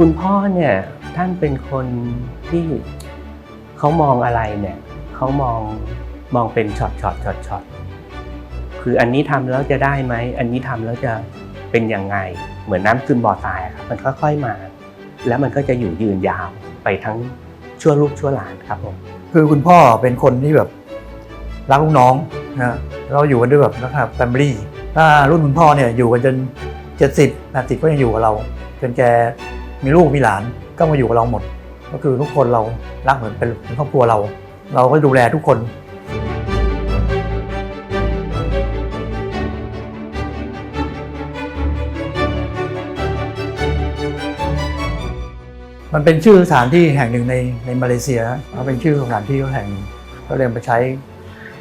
คุณพ่อเนี่ยท่านเป็นคนที่เขามองอะไรเนี่ยเขามองมองเป็นช็อตช็อตช็อตช็อตคืออันนี้ทำแล้วจะได้ไหมอันนี้ทำแล้วจะเป็นยังไง เหมือนน้ำซึมบ่อทรายครับมันค่อยๆมา แล้วมันก็จะอยู่ยืนยาวไปทั้งชั่วลูกชั่วหลานครับผมคือคุณพ่อเป็นคนที่แบบรักลูกน้องนะเราอยู่กันด้วยแบบลักษณะแฟมิลี่ถ้ารุ่นคุณพ่อเนี่ยอยู่กันจน70 80ก็ยังอยู่กับเราจนแก มีลูกมีหลานก็มาอยู่กับเราหมด ก็คือทุกคนเรารักเหมือนเป็นครอบครัวเรา เราก็ดูแลทุกคนมันเป็นชื่อสถานที่แห่งหนึ่งในในมาเลเซียเขาเป็นชื่อสถานที่แห่งหนึ่งก็เลยมาใช้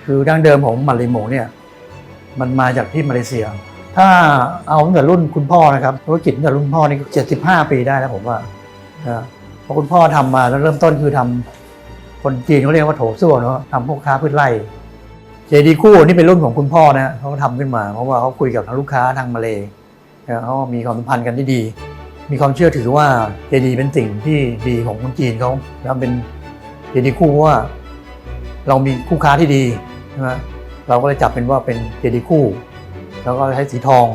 คือดั้งเดิมของมาริโมเนี่ย มันมาจากที่มาเลเซีย ถ้าเอาตั้งแต่รุ่นคุณพ่อนะครับธุรกิจตั้งแต่รุ่นพ่อนี่เจ็ดสิบห้าปีได้แล้วผมว่านะเพราะคุณพ่อทำมาแล้วเริ่มต้นคือทำคนจีนเขาเรียกว่าโถส้วมเนาะทำพวกค้าพืชไร่เจดีคู่นี่เป็นรุ่นของคุณพ่อนะเขาทำขึ้นมาเพราะว่าเขาคุยกับทางลูกค้าทางมาเลยเขามีความสัมพันธ์กันที่ดี มีความเชื่อถือว่าเจดีเป็นสิ่งที่ดีของคนจีนเขาแล้วเป็นเจดีคู่เพราะว่า เรามีคู่ค้าที่ดีใช่ไหมเราก็เลยจับเป็นว่าเป็นเจดีคู่ แล้วก็ใช้สีทอง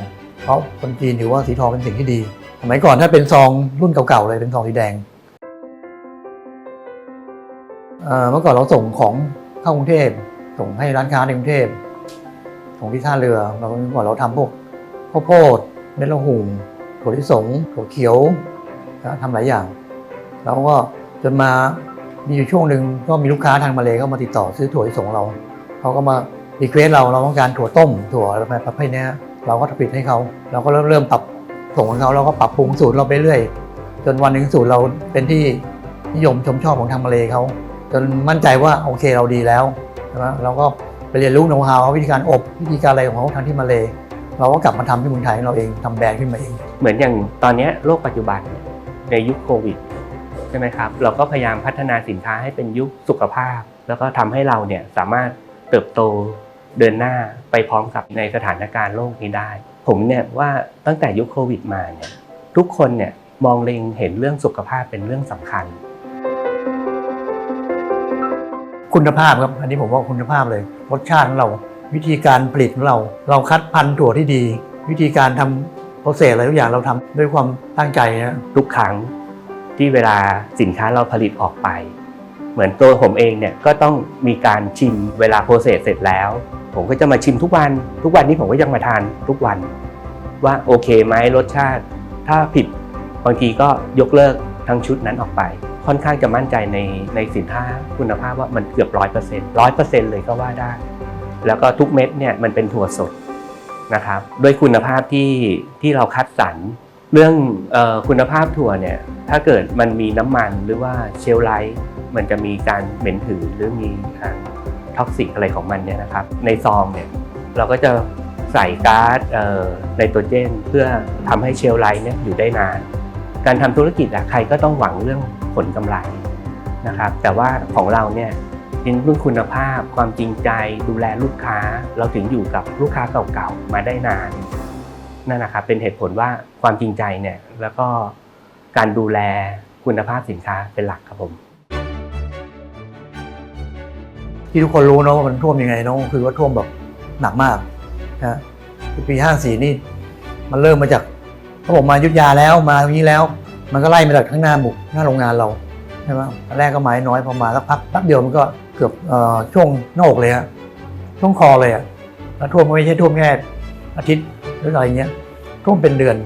เพราะคนจีนถือว่าสีทองเป็นสิ่งที่ดี สมัยก่อนถ้าเป็นซองรุ่นเก่าๆเลยเป็นซองสีแดงเมื่อก่อนเราส่งของเข้ากรุงเทพส่งให้ร้านค้าในกรุงเทพส่งที่ท่าเรือเราเมื่อก่อนเราทำพวกข้าวโพดเม็ดละหุ่งถั่วลิสงถั่วเขียวทำหลายอย่าง แล้วก็จนมามีอยู่ช่วงหนึ่งก็มีลูกค้าทางมาเลยก็มาติดต่อซื้อถั่วลิสงเราเขาก็มา รีเควสเราเราต้องการถั่วต้มถั่วอะไรประเภทนี้เราก็ผลิตให้เขาเราก็เริ่มเริ่มปรับส่งให้เขาเราก็ปรับปรุงสูตรเราไปเรื่อย จนวันหนึ่งสูตรเราเป็นที่นิยมชมชอบของทางมาเลยเขาจนมั่นใจว่าโอเคเราดีแล้วใช่ไหมเราก็ไปเรียนรู้โน้ตฮาววิธีการอบวิธีการอะไรของเขาทางที่มาเลยเราก็กลับมาทำที่เมืองไทยเราเองทำแบรนด์ขึ้นมาเอง เหมือนอย่างตอนนี้โลกปัจจุบันในยุคโควิดใช่ไหมครับเราก็พยายามพัฒนาสินค้าให้เป็นยุคสุขภาพ แล้วก็ทำให้เราเนี่ยสามารถเติบโต เดินหน้าไปพร้อมกับในสถานการณ์โลกนี้ได้ ผมเนี่ยว่าตั้งแต่ยุคโควิดมาเนี่ยทุกคนเนี่ยมองเล็งเห็นเรื่องสุขภาพเป็นเรื่องสำคัญ คุณภาพครับอันนี้ผมว่าคุณภาพเลยรสชาติของเรา วิธีการผลิตของเรา เราคัดพันธุ์ถั่วที่ดี วิธีการทำโปรเซสอะไรทุกอย่างเราทำด้วยความตั้งใจนะทุกครั้งที่เวลาสินค้าเราผลิตออกไป เหมือนตัวผมเองเนี่ยก็ต้องมีการชิมเวลาโปรเซสเสร็จแล้ว ผมก็จะมาชิมทุกวัน ทุกวันนี้ผมก็ยังมาทานทุกวันว่าโอเคไหมรสชาติ ถ้าผิดบางทีก็ยกเลิกทั้งชุดนั้นออกไป ค่อนข้างจะมั่นใจในในสินค้าคุณภาพว่ามันเกือบร้อยเปอร์เซ็นต์ร้อยเปอร์เซ็นต์เลยก็ว่าได้ แล้วก็ทุกเม็ดเนี่ยมันเป็นถั่วสดนะครับด้วยคุณภาพที่ที่เราคัดสรร เรื่องอคุณภาพถั่วเนี่ยถ้าเกิดมันมีน้ำมันหรือว่าเชลไลท์มันจะมีการเหม็นถือหรือมีการท็อกซิกอะไรของมันเนี่ยนะครับ ในซองเนี่ยเราก็จะใส่ก๊าซไนโตรเจน เพื่อทำให้เชลไลท์เนี่ยอยู่ได้นาน การทำธุรกิจอะใครก็ต้องหวังเรื่องผลกำไรนะครับ แต่ว่าของเราเนี่ยเน้นเรื่องคุณภาพความจริงใจดูแลลูกค้า เราถึงอยู่กับลูกค้าเก่าๆมาได้นาน นั่นนะครับเป็นเหตุผลว่าความจริงใจเนี่ยแล้วก็การดูแลคุณภาพสินค้าเป็นหลักครับผมที่ทุกคนรู้เนอะว่ามันท่วมยังไงเนอะคือว่าท่วมแบบหนักมากนะปี54นี่มันเริ่มมาจากเขาบอกมายุทธยาแล้วมาตรงนี้แล้ว มันก็ไล่มาจากข้างหน้าบุกหน้าโรงงานเราใช่ไหมแรกก็ไม้น้อยพอมาสักพักแป๊บเดียวมันก็เกือบช่วงหน้าอกเลยฮะช่วงคอเลยอะแล้วท่วมไม่ใช่ท่วมแค่อาทิตย์ หรืออะไรเงี้ยท่วมเป็นเดือน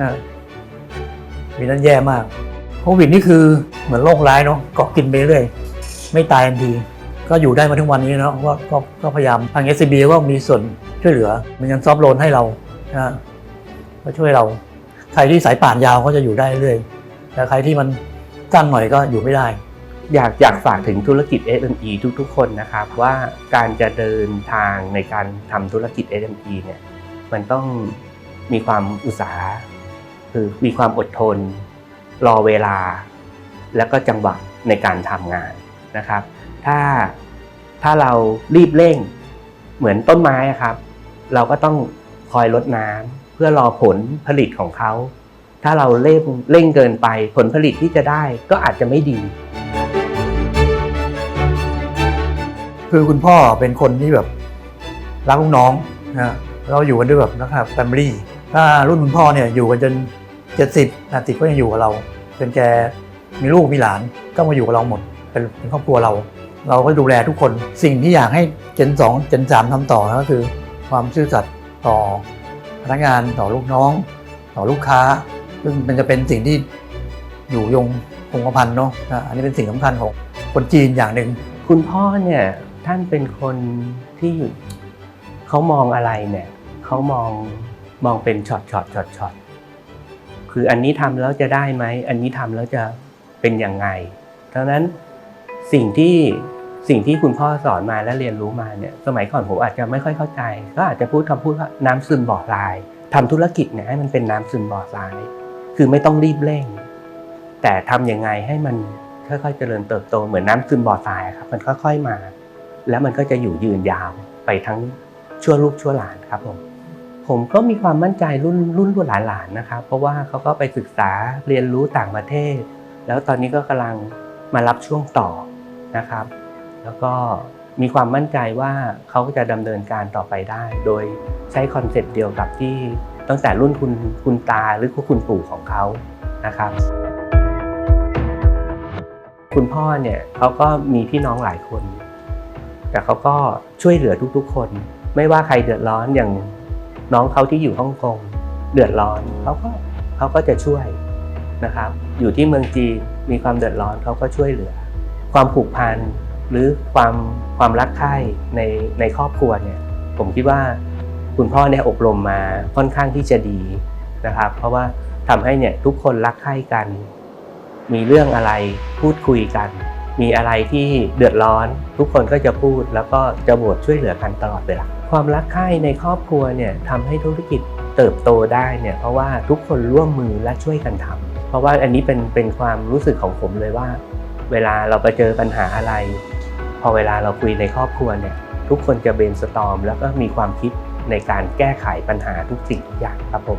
นะมีนั้นแย่มากโควิดนี่คือเหมือนโรคร้ายเนาะเกาะกินไปเรื่อยไม่ตายทันที ก็อยู่ได้มาถึงวันนี้เนาะก็ก็ก็พยายามทาง s อ b ก็มีส่วนช่วยเหลือมีเงินซอฟต์โลนให้เรานะฮะก็ช่วยเรา ใครที่สายป่านยาวก็จะอยู่ได้เรื่อยแต่ใครที่มันสั้นหน่อยก็อยู่ไม่ได้ อยากอยากฝากถึงธุรกิจ SME ทุกๆ คนนะครับ ว่าการจะเดินทางในการทำธุรกิจ SME เนี่ยมันต้องมีความอุตสาหะคือมีความอดทน รอเวลา แล้วก็จังหวะในการทำงานนะครับ ถ้าถ้าเรารีบเร่งเหมือนต้นไม้ครับ เราก็ต้องคอยรดน้ำเพื่อรอผลผลิตของเขา ถ้าเราเร่งเร่งเกินไปผลผลิตที่จะได้ก็อาจจะไม่ดี คือคุณพ่อเป็นคนที่แบบรักลูกน้องนะเราอยู่กันด้วยแบบนะครับแฟมิลี่ถ้ารุ่นคุณพ่อเนี่ยอยู่กันจนเจ็ดสิบนะติดก็ยังอยู่กับเราจนแกมีลูกมีหลานก็มาอยู่กับเราหมดเป็นเป็นครอบครัวเรา เราก็ดูแลทุกคนสิ่งที่อยากให้เจนสองเจนสามทำต่อก็คือ ความซื่อสัตย์ต่อพนักงานต่อลูกน้อง ต่อลูกค้า ซึ่งมันจะเป็นสิ่งที่อยู่ยงคงกระพันเนาะนะอันนี้เป็นสิ่งสำคัญของคนจีนอย่างหนึ่งคุณพ่อเนี่ย ท่านเป็นคนที่เขามองอะไรเนี่ยเขามองมองเป็นช็อตช็อตช็อตช็อตคืออันนี้ทำแล้วจะได้ไหมอันนี้ทำแล้วจะเป็นยังไงดังนั้นสิ่งที่สิ่งที่คุณพ่อสอนมาและเรียนรู้มาเนี่ยสมัยก่อนผมอาจจะไม่ค่อยเข้าใจ ก็อาจจะพูดคำพูดว่าน้ำซึมบ่อทรายทำธุรกิจเนี่ยให้มันเป็นน้ำซึมบ่อทราย คือไม่ต้องรีบเร่ง แต่ทำยังไงให้มันค่อยๆเจริญเติบโตเหมือนน้ำซึมบ่อทรายครับ มันค่อย ๆมา แล้วมันก็จะอยู่ยืนยาวไปทั้งชั่วลูกชั่วหลานครับผมผมก็มีความมั่นใจรุ่นรุ่นรุ่นหลานๆนะครับเพราะว่าเขาก็ไปศึกษาเรียนรู้ต่างประเทศ แล้วตอนนี้ก็กำลังมารับช่วงต่อนะครับ แล้วก็มีความมั่นใจว่าเขาจะดำเนินการต่อไปได้ โดยใช้คอนเซปต์เดียวกับที่ตั้งแต่รุ่นคุณคุณตาหรือคุณปู่ของเขานะครับ คุณพ่อเนี่ยเขาก็มีพี่น้องหลายคน แต่เขาก็ช่วยเหลือทุกๆ คน ไม่ว่าใครเดือดร้อนอย่างน้องเขาที่อยู่ฮ่องกงเดือดร้อนเขาก็เขาก็จะช่วยนะครับ อยู่ที่เมืองจีนมีความเดือดร้อนเขาก็ช่วยเหลือ ความผูกพันหรือความความรักใคร่ในในครอบครัวเนี่ย ผมคิดว่าคุณพ่อเนี่ยอบรมมาค่อนข้างที่จะดีนะครับ เพราะว่าทำให้เนี่ยทุกคนรักใคร่กัน มีเรื่องอะไรพูดคุยกัน มีอะไรที่เดือดร้อน ทุกคนก็จะพูดแล้วก็จะโหวตช่วยเหลือกันตลอดเวลาความรักใคร่ในครอบครัวเนี่ยทำให้ธุรกิจเติบโตได้เนี่ยเพราะว่าทุกคนร่วมมือและช่วยกันทำเพราะว่าอันนี้เป็นเป็นความรู้สึกของผมเลยว่า เวลาเราไปเจอปัญหาอะไร พอเวลาเราคุยในครอบครัวเนี่ยทุกคนจะเบนสตอมแล้วก็มีความคิดในการแก้ไขปัญหาทุกสิ่งทุกอย่างครับผม